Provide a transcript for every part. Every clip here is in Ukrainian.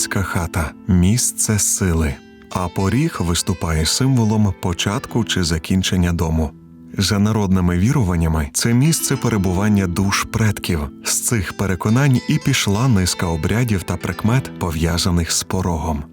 Українська хата місце сили, а поріг виступає символом початку чи закінчення дому. За народними віруваннями, це місце перебування душ предків. З цих переконань і пішла низка обрядів та прикмет, пов'язаних з порогом.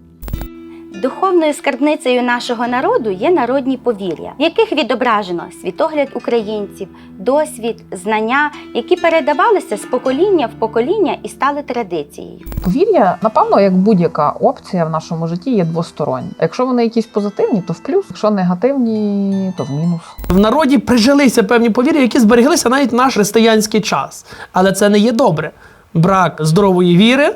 Духовною скарбницею нашого народу є народні повір'я, в яких відображено світогляд українців, досвід, знання, які передавалися з покоління в покоління і стали традицією. Повір'я, напевно, як будь-яка опція в нашому житті є двостороння. Якщо вони якісь позитивні, то в плюс, якщо негативні, то в мінус. В народі прижилися певні повір'я, які збереглися навіть в наш християнський час. Але це не є добре. Брак здорової віри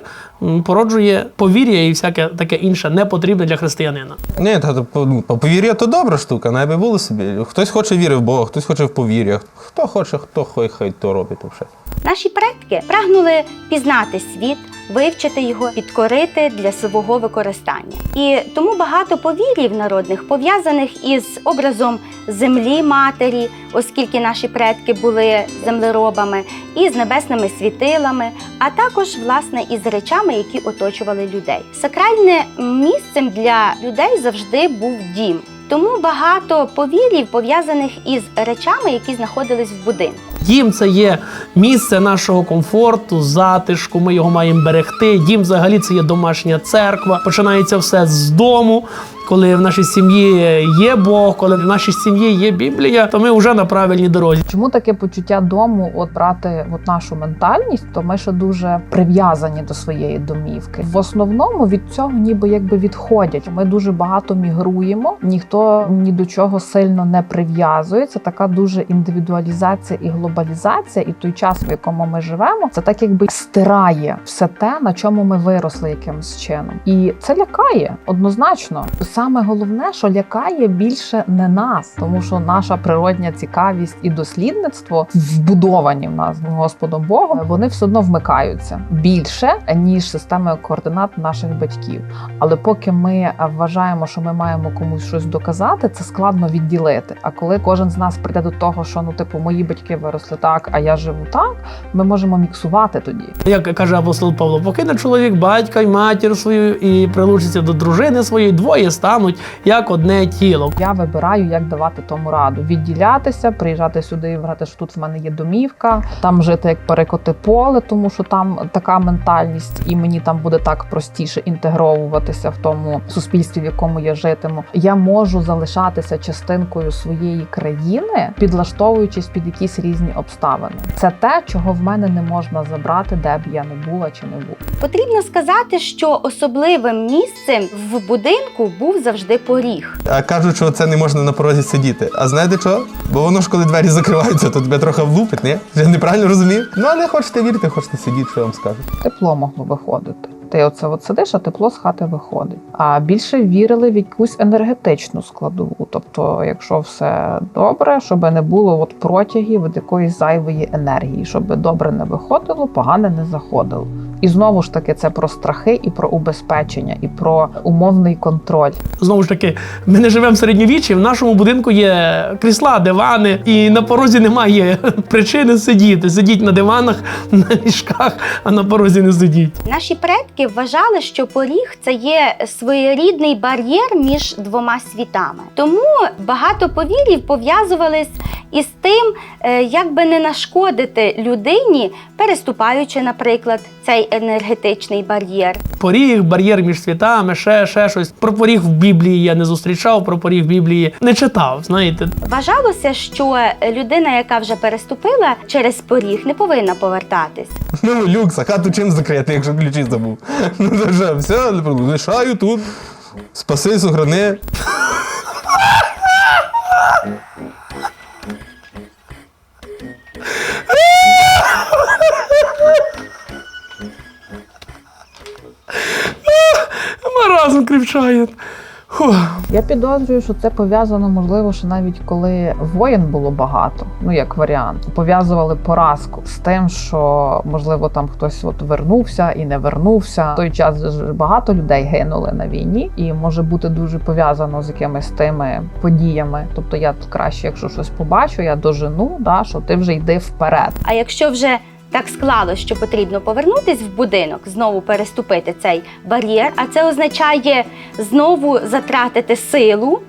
породжує повір'я і всяке таке інше непотрібне для християнина. Ні, та то по- ну, повір'я то добра штука, найби було собі. Хтось хоче віри в Бога, хтось хоче в повір'я. Хто хоче, хто хай, хай то робить. все. Наші предки прагнули пізнати світ, вивчити його, підкорити для свого використання. І тому багато повір'їв народних пов'язаних із образом землі матері, оскільки наші предки були землеробами, і з небесними світилами, а також власне із речами, які оточували людей. Сакральним місцем для людей завжди був дім. Тому багато повірів пов'язаних із речами, які знаходились в будинку. Дім це є місце нашого комфорту, затишку. Ми його маємо берегти. Дім взагалі це є домашня церква. Починається все з дому. Коли в нашій сім'ї є Бог, коли в нашій сім'ї є Біблія, то ми вже на правильній дорозі. Чому таке почуття дому, от брати от нашу ментальність, то ми ще дуже прив'язані до своєї домівки. В основному від цього ніби якби відходять. Ми дуже багато мігруємо, ніхто ні до чого сильно не прив'язується. Така дуже індивідуалізація і глобалізація, і той час, в якому ми живемо, це так якби стирає все те, на чому ми виросли якимось чином. І це лякає однозначно. Саме головне, що лякає більше не нас, тому що наша природня цікавість і дослідництво вбудовані в нас Господом Богом, вони все одно вмикаються більше ніж системою координат наших батьків. Але поки ми вважаємо, що ми маємо комусь щось доказати, це складно відділити. А коли кожен з нас прийде до того, що ну типу мої батьки виросли так, а я живу так, ми можемо міксувати тоді. Як каже апостол Павло, покине чоловік батька й матір свою і прилучиться до дружини своєї, двоє стануть як одне тіло. Я вибираю, як давати тому раду. Відділятися, приїжджати сюди вважати, що тут в мене є домівка, там жити як перекоти поле, тому що там така ментальність, і мені там буде так простіше інтегровуватися в тому суспільстві, в якому я житиму. Я можу залишатися частинкою своєї країни, підлаштовуючись під якісь різні обставини. Це те, чого в мене не можна забрати, де б я не була чи не був. Потрібно сказати, що особливим місцем в будинку був завжди поріг. А кажуть, що це не можна на порозі сидіти. А знаєте що? Бо воно ж коли двері закриваються, то тебе трохи влупить, ні? Я неправильно розумію? Ну але хочете вірити, хочете сидіти, що я вам скажу. тепло могло виходити. Ти оце от сидиш, а тепло з хати виходить. А більше вірили в якусь енергетичну складову. Тобто, якщо все добре, щоб не було от протягів від якоїсь зайвої енергії, щоб добре не виходило, погане не заходило. І знову ж таки, це про страхи і про убезпечення, і про умовний контроль. Знову ж таки, ми не живемо в середньовіччі, в нашому будинку є крісла, дивани, і на порозі немає причини сидіти. Сидіть на диванах, на ліжках, а на порозі не сидіть. Наші предки вважали, що поріг це є своєрідний бар'єр між двома світами. Тому багато повірів пов'язувались із тим, е, як би не нашкодити людині, переступаючи, наприклад, цей енергетичний бар'єр. Поріг, бар'єр між світами, ще, ще щось. Про поріг в Біблії я не зустрічав, про поріг в Біблії не читав. Знаєте, Вважалося, що людина, яка вже переступила через поріг, не повинна повертатись. Ну, люкс, а хату чим закрити, якщо ключі забув? Ну вже, все, лишаю тут. Спаси, сохрани. Кричає. Фух. Я підозрюю, що це пов'язано, можливо, що навіть коли воєн було багато, ну як варіант, пов'язували поразку з тим, що можливо там хтось от вернувся і не вернувся. В той час багато людей гинули на війні, і може бути дуже пов'язано з якимись тими подіями. Тобто, я краще, якщо щось побачу, я дожену, да що ти вже йди вперед. А якщо вже так склалось, що потрібно повернутись в будинок, знову переступити цей бар'єр, а це означає знову затратити силу.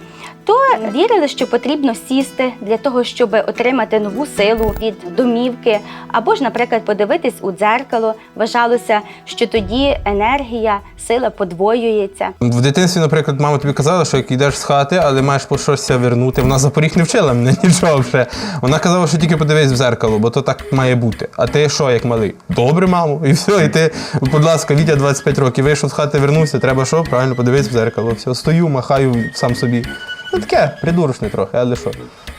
То вірили, що потрібно сісти для того, щоб отримати нову силу від домівки, або ж, наприклад, подивитись у дзеркало. Вважалося, що тоді енергія, сила подвоюється. В дитинстві, наприклад, мама тобі казала, що як йдеш з хати, але маєш по щось вернути. Вона за поріг не вчила мене нічого вже. Вона казала, що тільки подивись в зеркало, бо то так має бути. А ти що, як малий? Добре, мамо, і все. І ти, будь ласка, Вітя 25 років, вийшов з хати, вернувся, треба що? Правильно, подивись в зеркало. Все, стою, махаю сам собі. Ну таке, придурочне трохи, але що?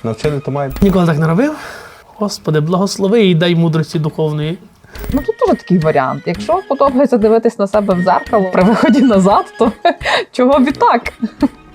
Навчили, то маємо. Ніколи так не робив. Господи, благослови і дай мудрості духовної. Ну тут теж такий варіант. Якщо подобається дивитись на себе в дзеркало при виході назад, то чого б і так?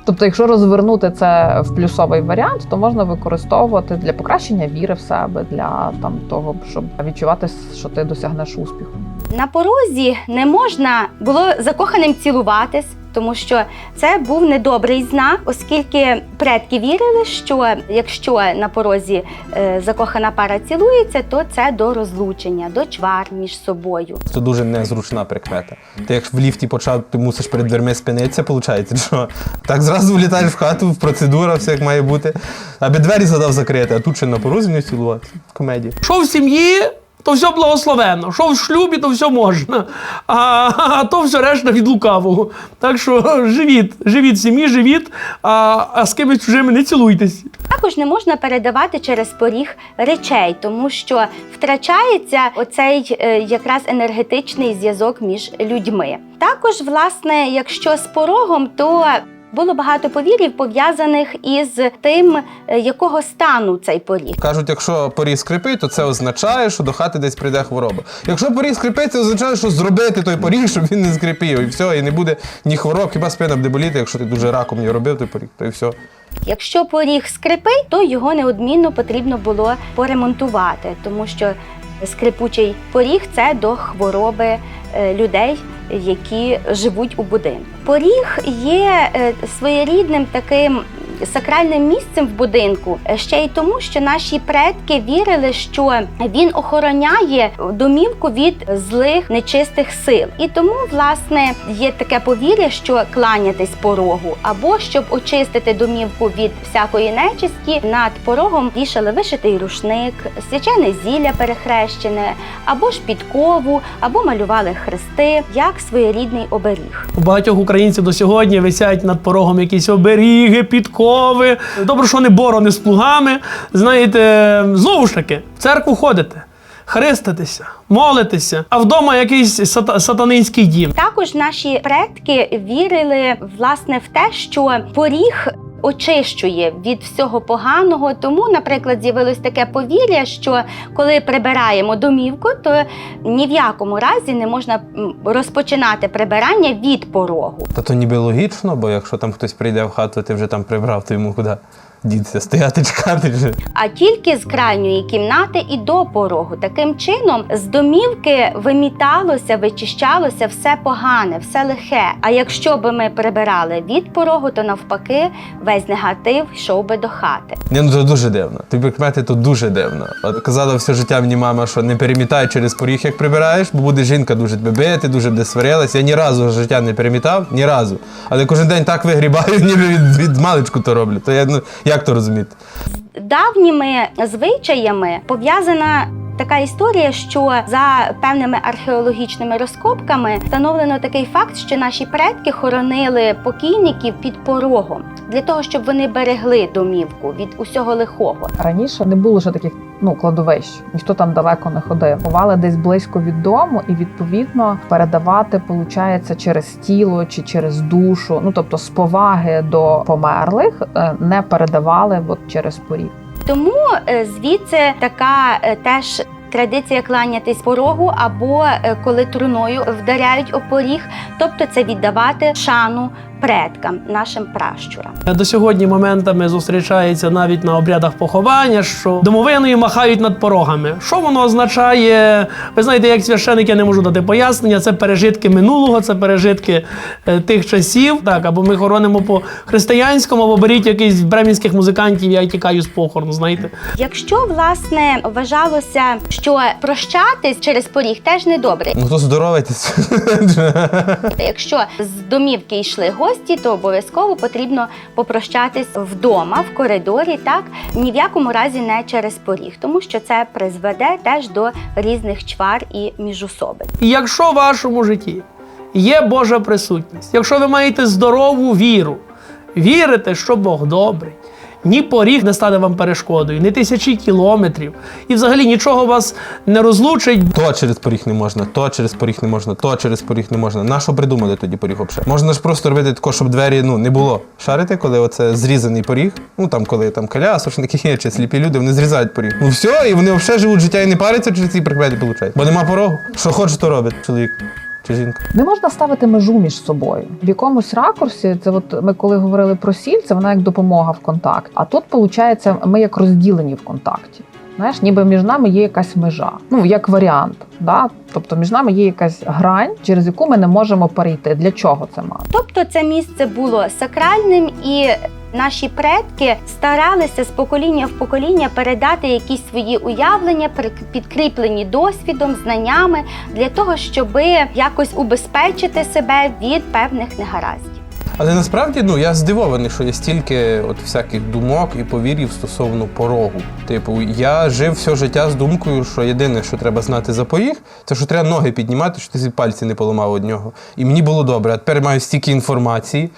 Тобто, якщо розвернути це в плюсовий варіант, то можна використовувати для покращення віри в себе, для там того, щоб відчувати, що ти досягнеш успіху. На порозі не можна було закоханим цілуватись, тому що це був недобрий знак, оскільки предки вірили, що якщо на порозі е, закохана пара цілується, то це до розлучення, до чвар між собою. Це дуже незручна прикмета. Ти як в ліфті почав, ти мусиш перед дверми спинитися, виходить, що так зразу влітаєш в хату, процедура, все як має бути. Аби двері задав закрити, а тут ще на порозі не цілувати. Комедія. Що в сім'ї, то все благословенно. Що в шлюбі, то все можна. А, а то все решта від лукавого. Так що живіть, живіть сім'ї, живіть, а, а з кимось чужими не цілуйтесь. Також не можна передавати через поріг речей, тому що втрачається оцей е, якраз енергетичний зв'язок між людьми. Також, власне, якщо з порогом, то було багато повірів пов'язаних із тим, е, якого стану цей поріг. Кажуть, якщо поріг скрипить, то це означає, що до хати десь прийде хвороба. Якщо поріг скрипить, це означає, що зробити той поріг, щоб він не скрипів. І все, і не буде ні хвороб, хіба спина буде боліти, якщо ти дуже раком не робив той поріг, то і все. Якщо поріг скрипить, то його неодмінно потрібно було поремонтувати, тому що скрипучий поріг це до хвороби людей, які живуть у будинку. Поріг є е, своєрідним таким. Сакральним місцем в будинку е, ще й тому, що наші предки вірили, що він охороняє домівку від злих нечистих сил. І тому, власне, є таке повір'я, що кланятись порогу, або щоб очистити домівку від всякої нечисті, над порогом вішали вишитий рушник, свячене зілля перехрещене, або ж підкову, або малювали хрести як своєрідний оберіг. У багатьох українців до сьогодні висять над порогом якісь оберіги, підкови. Добре, що не борони з плугами. Знаєте, знову ж таки, в церкву ходите, Хреститися, молитися, а вдома якийсь сата- сатанинський дім. Також наші предки вірили власне в те, що поріг. Очищує від всього поганого, тому, наприклад, з'явилось таке повір'я, що коли прибираємо домівку, то ні в якому разі не можна розпочинати прибирання від порогу. Та то ніби логічно, бо якщо там хтось прийде в хату, ти вже там прибрав, то йому куди дітися, стояти, чекати. вже. а тільки з крайньої кімнати і до порогу. Таким чином, з домівки виміталося, вичищалося все погане, все лихе. А якщо би ми прибирали від порогу, то навпаки весь негатив йшов би до хати. Ні, ну це дуже дивно. Ті прикмети то дуже дивно. От казала все життя мені мама, що не перемітай через поріг, як прибираєш, бо буде жінка дуже тебе бити, дуже буде сварилась. Я ні разу життя не перемітав, ні разу. Але кожен день так вигрібаю, ніби від, від маличку то роблю. То я ну як то розуміти? З давніми звичаями пов'язана така історія, що за певними археологічними розкопками встановлено такий факт, що наші предки хоронили покійників під порогом для того, щоб вони берегли домівку від усього лихого. Раніше не було ще таких ну кладовищ, ніхто там далеко не ходив. Ховали десь близько від дому, і відповідно передавати виходить, через тіло чи через душу. Ну тобто з поваги до померлих е, не передавали от через поріг. Тому е, звідси така е, теж. Традиція кланятись порогу або коли труною вдаряють о поріг, тобто це віддавати шану предкам, нашим пращурам. До сьогодні моментами зустрічається навіть на обрядах поховання, що домовиною махають над порогами. Що воно означає? Ви знаєте, як священик я не можу дати пояснення. Це пережитки минулого, це пережитки е, тих часів. Так, або ми хоронимо по християнському, або беріть якийсь бремінських музикантів, я тікаю з похорону. Знаєте, Якщо власне вважалося, що прощатись через поріг теж недобре. Ну то здоровайтесь. Якщо з домівки йшли гості, то обов'язково потрібно попрощатись вдома, в коридорі, так ні в якому разі не через поріг, тому що це призведе теж до різних чвар і міжусобиць. Якщо в вашому житті є Божа присутність, якщо ви маєте здорову віру, вірите, що Бог добрий, ні поріг не стане вам перешкодою, ні тисячі кілометрів, і взагалі нічого вас не розлучить. То через поріг не можна, то через поріг не можна, то через поріг не можна. На що придумали тоді поріг взагалі? Можна ж просто робити тако, щоб двері ну, не було. Шарите, коли оце зрізаний поріг, ну там коли там колясочники є, чи сліпі люди, вони зрізають поріг. Ну все, і вони взагалі живуть життя і не паряться, чи ці прикмети получають. Бо нема порогу. Що хоче, то робить чоловік чи жінка. Не можна ставити межу між собою. В якомусь ракурсі, це от ми коли говорили про сіль, це вона як допомога в контакті. А тут, виходить, ми як розділені в контакті. Знаєш, ніби між нами є якась межа, ну як варіант. Да? Тобто між нами є якась грань, через яку ми не можемо перейти. Для чого це мати? Тобто це місце було сакральним, і наші предки старалися з покоління в покоління передати якісь свої уявлення, підкріплені досвідом, знаннями для того, щоб якось убезпечити себе від певних негараздів. Але насправді ну я здивований, що є стільки от всяких думок і повір'їв стосовно порогу. Типу, я жив все життя з думкою, що єдине, що треба знати за поріг, це що треба ноги піднімати, що ти пальці не поламав од нього. І мені було добре. А тепер маю стільки інформації.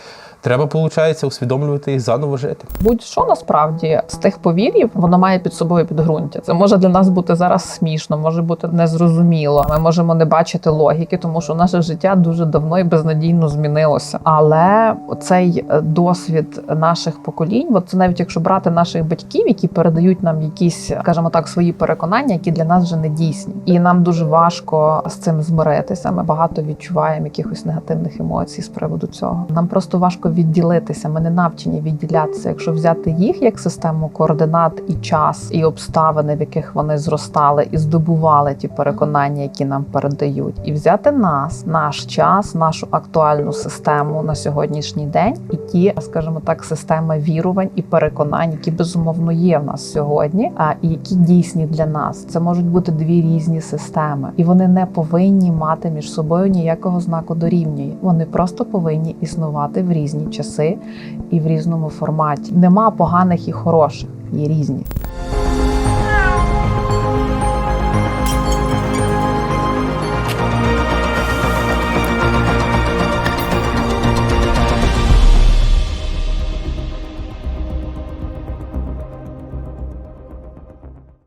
Треба, виходить, усвідомлювати і заново жити. Будь-що насправді з тих повір'їв воно має під собою підґрунтя. Це може для нас бути зараз смішно, може бути незрозуміло. Ми можемо не бачити логіки, тому що наше життя дуже давно і безнадійно змінилося. Але цей е, досвід наших поколінь, от це навіть якщо брати наших батьків, які передають нам якісь, скажімо так, свої переконання, які для нас вже не дійсні, і нам дуже важко з цим змиритися. Ми багато відчуваємо якихось негативних емоцій з приводу цього. Нам просто важко відділитися. Ми не навчені відділятися. Якщо взяти їх як систему координат і час, і обставини, в яких вони зростали і здобували ті переконання, які нам передають, і взяти нас, наш час, нашу актуальну систему на сьогоднішній день, і ті, скажімо так, системи вірувань і переконань, які безумовно є в нас сьогодні, а і які дійсні для нас. Це можуть бути дві різні системи, і вони не повинні мати між собою ніякого знаку дорівнює. Вони просто повинні існувати в різні часи і в різному форматі. Нема поганих і хороших, є різні.